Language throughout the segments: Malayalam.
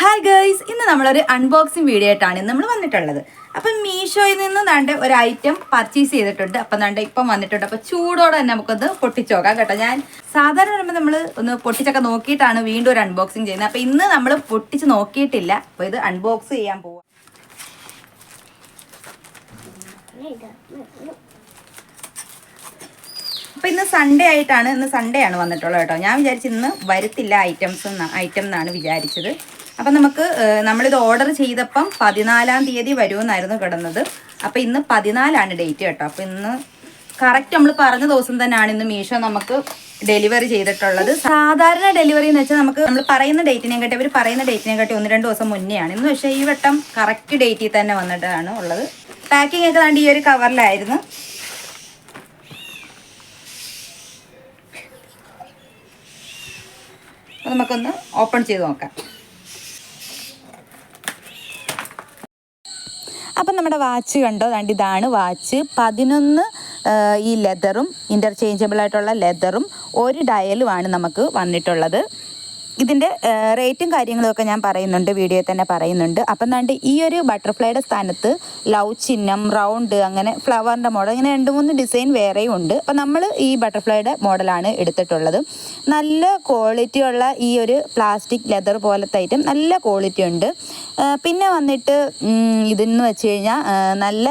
ഹായ് ഗേൾസ് ഇന്ന് നമ്മളൊരു അൺബോക്സിങ് വീഡിയോ ആയിട്ടാണ് നമ്മൾ വന്നിട്ടുള്ളത്. അപ്പം മീഷോയിൽ നിന്ന് നാണ്ട് ഒരു ഐറ്റം പർച്ചേസ് ചെയ്തിട്ടുണ്ട്. അപ്പം നാണ്ട് ഇപ്പം വന്നിട്ടുണ്ട്. അപ്പം ചൂടോടെ തന്നെ നമുക്കൊന്ന് പൊട്ടിച്ചു നോക്കാം കേട്ടോ. ഞാൻ സാധാരണ വരുമ്പോൾ നമ്മൾ ഒന്ന് പൊട്ടിച്ചൊക്കെ നോക്കിയിട്ടാണ് വീണ്ടും ഒരു അൺബോക്സിങ് ചെയ്യുന്നത്. അപ്പം ഇന്ന് നമ്മൾ പൊട്ടിച്ച് നോക്കിയിട്ടില്ല. അപ്പോൾ ഇത് അൺബോക്സ് ചെയ്യാൻ പോവാം. അപ്പം ഇന്ന് സൺഡേ ആയിട്ടാണ് ഇന്ന് സൺഡേ ആണ് വന്നിട്ടുള്ളത് കേട്ടോ. ഞാൻ വിചാരിച്ചു ഇന്ന് വരത്തില്ല ഐറ്റംസ് ഐറ്റം എന്നാണ് വിചാരിച്ചത്. അപ്പം നമുക്ക് നമ്മളിത് ഓർഡർ ചെയ്തപ്പം പതിനാലാം തീയതി വരുമെന്നായിരുന്നു കിടന്നത്. അപ്പം ഇന്ന് പതിനാലാണ് ഡേറ്റ് കേട്ടോ. അപ്പം ഇന്ന് കറക്റ്റ് നമ്മൾ പറഞ്ഞ ദിവസം തന്നെയാണ് ഇന്ന് മീഷോ നമുക്ക് ഡെലിവറി ചെയ്തിട്ടുള്ളത്. സാധാരണ ഡെലിവറി എന്ന് വെച്ചാൽ നമുക്ക് നമ്മൾ പറയുന്ന ഡേറ്റിനെ കാട്ടി അവർ പറയുന്ന ഡേറ്റിനെ കാട്ടി ഒന്ന് രണ്ട് ദിവസം മുന്നെയാണ്. ഇന്ന് പക്ഷേ ഈ വട്ടം കറക്റ്റ് ഡേറ്റിൽ തന്നെ വന്നിട്ടാണ് ഉള്ളത്. പാക്കിംഗ് ഒക്കെ ഈ ഒരു കവറിലായിരുന്നു നമുക്കൊന്ന് ഓപ്പൺ ചെയ്ത് നോക്കാം. അപ്പം നമ്മുടെ വാച്ച് കണ്ടോ? കണ്ട് ഇതാണ് വാച്ച്. പതിനൊന്ന് ഈ ലെതറും ഇന്റർചേഞ്ചബിൾ ആയിട്ടുള്ള ലെതറും ഒരു ഡയലുമാണ് നമുക്ക് വന്നിട്ടുള്ളത്. ഇതിന്റെ റേറ്റും കാര്യങ്ങളും ഒക്കെ ഞാൻ പറയുന്നുണ്ട് വീഡിയോയിൽ തന്നെ പറയുന്നുണ്ട്. അപ്പം ദാണ്ട് ഈ ഒരു ബട്ടർഫ്ലൈയുടെ സ്ഥാനത്ത് ലവ് ചിഹ്നം റൗണ്ട് അങ്ങനെ ഫ്ലവറിന്റെ മോഡൽ ഇങ്ങനെ രണ്ട് മൂന്ന് ഡിസൈൻ വേറെയും ഉണ്ട്. അപ്പം നമ്മൾ ഈ ബട്ടർഫ്ലൈയുടെ മോഡലാണ് എടുത്തിട്ടുള്ളത്. നല്ല ക്വാളിറ്റി ഉള്ള ഈ ഒരു പ്ലാസ്റ്റിക് ലെതർ പോലത്തെ ഐറ്റം നല്ല ക്വാളിറ്റി ഉണ്ട്. പിന്നെ വന്നിട്ട് ഇതെന്ന് വെച്ച് കഴിഞ്ഞാൽ നല്ല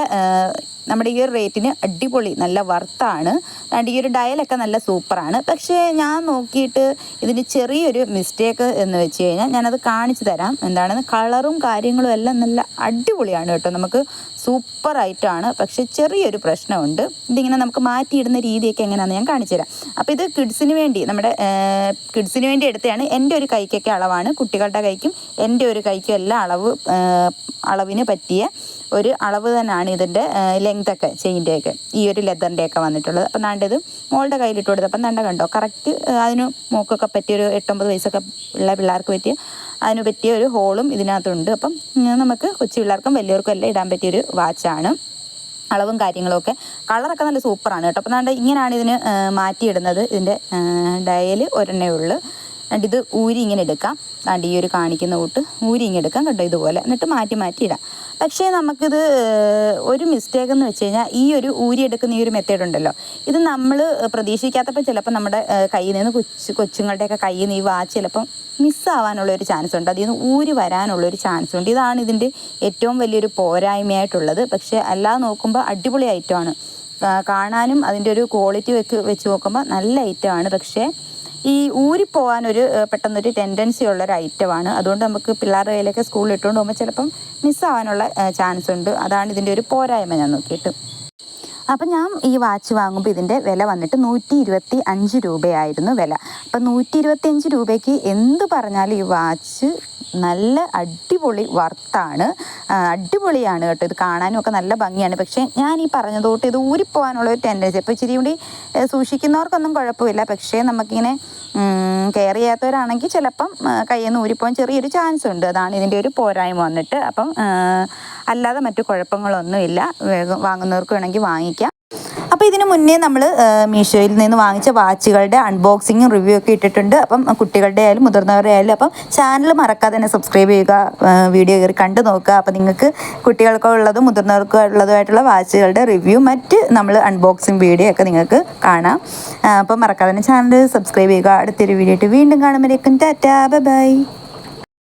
നമ്മുടെ ഈ ഒരു റേറ്റിന് അടിപൊളി നല്ല വർത്താണ്. അതുകൊണ്ട് ഈ ഒരു ഡയലൊക്കെ നല്ല സൂപ്പറാണ്. പക്ഷേ ഞാൻ നോക്കിയിട്ട് ഇതിന് ചെറിയൊരു മിസ്റ്റേക്ക് എന്ന് വെച്ച് കഴിഞ്ഞാൽ ഞാനത് കാണിച്ചു തരാം. എന്താണെന്ന് കളറും കാര്യങ്ങളും എല്ലാം നല്ല അടിപൊളിയാണ് കേട്ടോ. നമുക്ക് സൂപ്പറായിട്ടാണ്. പക്ഷേ ചെറിയൊരു പ്രശ്നമുണ്ട്. ഇതിങ്ങനെ നമുക്ക് മാറ്റിയിടുന്ന രീതിയൊക്കെ എങ്ങനെയാണെന്ന് ഞാൻ കാണിച്ചു തരാം. അപ്പോൾ ഇത് കിഡ്സിന് വേണ്ടി നമ്മുടെ കിഡ്സിന് വേണ്ടി എടുത്തതാണ്. എന്റെ ഒരു കൈക്കൊക്കെ അളവാണ്. കുട്ടികളുടെ കൈക്കും എന്റെ ഒരു കൈക്കും എല്ലാ അളവ് അളവിന് പറ്റിയ ഒരു അളവ് തന്നെയാണ് ഇതിന്റെ ഒക്കെ ചെയിന്റെ ഒക്കെ ഈ ഒരു ലെതറിന്റെ ഒക്കെ വന്നിട്ടുള്ളത്. അപ്പം നാണ്ടത് മോളുടെ കയ്യിലിട്ട് കൊടുത്തത്. അപ്പം നാണ്ട കണ്ടോ കറക്റ്റ് അതിന് മൂക്കൊക്കെ പറ്റിയ ഒരു എട്ടൊമ്പത് വയസ്സൊക്കെ ഉള്ള പിള്ളേർക്ക് പറ്റിയ അതിന് പറ്റിയ ഒരു ഹോളും ഇതിനകത്തുണ്ട്. അപ്പം നമുക്ക് കൊച്ചു പിള്ളേർക്കും വലിയവർക്കും എല്ലാം ഇടാൻ പറ്റിയൊരു വാച്ചാണ്. അളവും കാര്യങ്ങളൊക്കെ. കളറൊക്കെ നല്ല സൂപ്പറാണ് കേട്ടോ. അപ്പം നാണ്ട് ഇങ്ങനെയാണ് ഇതിന് മാറ്റിയിടുന്നത്. ഇതിന്റെ ഡയൽ ഒരെണ്ണേ ഉള്ളൂ. എന്നിട്ട് ഇത് ഊരി ഇങ്ങനെ എടുക്കാം. താണ്ട് ഈ ഒരു കാണിക്കുന്ന കൂട്ട് ഊരി ഇങ്ങനെ എടുക്കാം കേട്ടോ ഇതുപോലെ. എന്നിട്ട് മാറ്റി മാറ്റി ഇടാം. പക്ഷേ നമുക്കിത് ഒരു മിസ്റ്റേക്ക് എന്ന് വെച്ച് കഴിഞ്ഞാൽ ഈ ഒരു ഊരി എടുക്കുന്ന ഈ ഒരു മെത്തേഡ് ഉണ്ടല്ലോ. ഇത് നമ്മൾ പ്രതീക്ഷിക്കാത്തപ്പോൾ ചിലപ്പോൾ നമ്മുടെ കയ്യിൽ നിന്ന് കൊച്ചു കൊച്ചുങ്ങളുടെയൊക്കെ കയ്യിൽ നിന്ന് ഈ വാച്ച് ചിലപ്പം മിസ്സാവാനുള്ള ഒരു ചാൻസ് ഉണ്ട്. അതിൽ നിന്ന് ഊരി വരാനുള്ള ഒരു ചാൻസ് ഉണ്ട്. ഇതാണ് ഇതിന്റെ ഏറ്റവും വലിയൊരു പോരായ്മയായിട്ടുള്ളത്. പക്ഷേ അല്ലാതെ നോക്കുമ്പോൾ അടിപൊളി ഐറ്റമാണ് കാണാനും അതിന്റെ ഒരു ക്വാളിറ്റി വെക്ക് വെച്ച് നോക്കുമ്പോൾ നല്ല ഐറ്റമാണ് പക്ഷേ ഈ ഊരിപ്പോവാനൊരു പെട്ടെന്നൊരു ടെൻഡൻസി ഉള്ള ഒരു ഐറ്റമാണ് അതുകൊണ്ട് നമുക്ക് പിള്ളേരുടെ കയ്യിലൊക്കെ സ്കൂളിൽ ഇട്ടുകൊണ്ട് പോകുമ്പോൾ ചിലപ്പം മിസ്സാവാനുള്ള ചാൻസ് ഉണ്ട്. അതാണ് ഇതിന്റെ ഒരു പോരായ്മ ഞാൻ നോക്കിയിട്ട്. അപ്പം ഞാൻ ഈ വാച്ച് വാങ്ങുമ്പോൾ ഇതിന്റെ വില വന്നിട്ട് നൂറ്റി ഇരുപത്തി അഞ്ച് രൂപയായിരുന്നു വില. അപ്പം നൂറ്റി ഇരുപത്തി അഞ്ച് രൂപയ്ക്ക് എന്ത് പറഞ്ഞാലും ഈ വാച്ച് നല്ല അടിപൊളി വർത്താണ്. അടിപൊളിയാണ് കേട്ടോ. ഇത് കാണാനും ഒക്കെ നല്ല ഭംഗിയാണ്. പക്ഷേ ഞാൻ ഈ പറഞ്ഞതോട്ട് ഇത് ഊരിപ്പോകാനുള്ള ഒരു ടെൻഡൻസി അപ്പോൾ ഇച്ചിരി കൂടി സൂക്ഷിക്കുന്നവർക്കൊന്നും കുഴപ്പമില്ല. പക്ഷേ നമുക്കിങ്ങനെ കെയർ ചെയ്യാത്തവരാണെങ്കിൽ ചിലപ്പം കയ്യിൽ നിന്ന് ഊരിപ്പോകാൻ ചെറിയൊരു ചാൻസ് ഉണ്ട്. അതാണ് ഇതിന്റെ ഒരു പോരായ്മ വന്നിട്ട്. അപ്പം അല്ലാതെ മറ്റു കുഴപ്പങ്ങളൊന്നുമില്ല. വേഗം വാങ്ങുന്നവർക്ക് വേണമെങ്കിൽ വാങ്ങിക്കാം. അപ്പോൾ ഇതിനു മുന്നേ നമ്മൾ മീഷോയിൽ നിന്ന് വാങ്ങിച്ച വാച്ചുകളുടെ അൺബോക്സിങ്ങും റിവ്യൂ ഒക്കെ ഇട്ടിട്ടുണ്ട്. അപ്പം കുട്ടികളുടെ ആയാലും മുതിർന്നവരുടെ ആയാലും അപ്പം ചാനൽ മറക്കാതെ തന്നെ സബ്സ്ക്രൈബ് ചെയ്യുക വീഡിയോ കയറി കണ്ടു നോക്കുക. അപ്പം നിങ്ങൾക്ക് കുട്ടികൾക്കുള്ളതും മുതിർന്നവർക്കോ ഉള്ളതുമായിട്ടുള്ള വാച്ചുകളുടെ റിവ്യൂ മറ്റ് നമ്മൾ അൺബോക്സിങ് വീഡിയോ ഒക്കെ നിങ്ങൾക്ക് കാണാം. അപ്പം മറക്കാതെ തന്നെ ചാനൽ സബ്സ്ക്രൈബ് ചെയ്യുക. അടുത്തൊരു വീഡിയോ ആയിട്ട് വീണ്ടും കാണുമ്പോഴേക്കും ടാറ്റാ. ബൈ.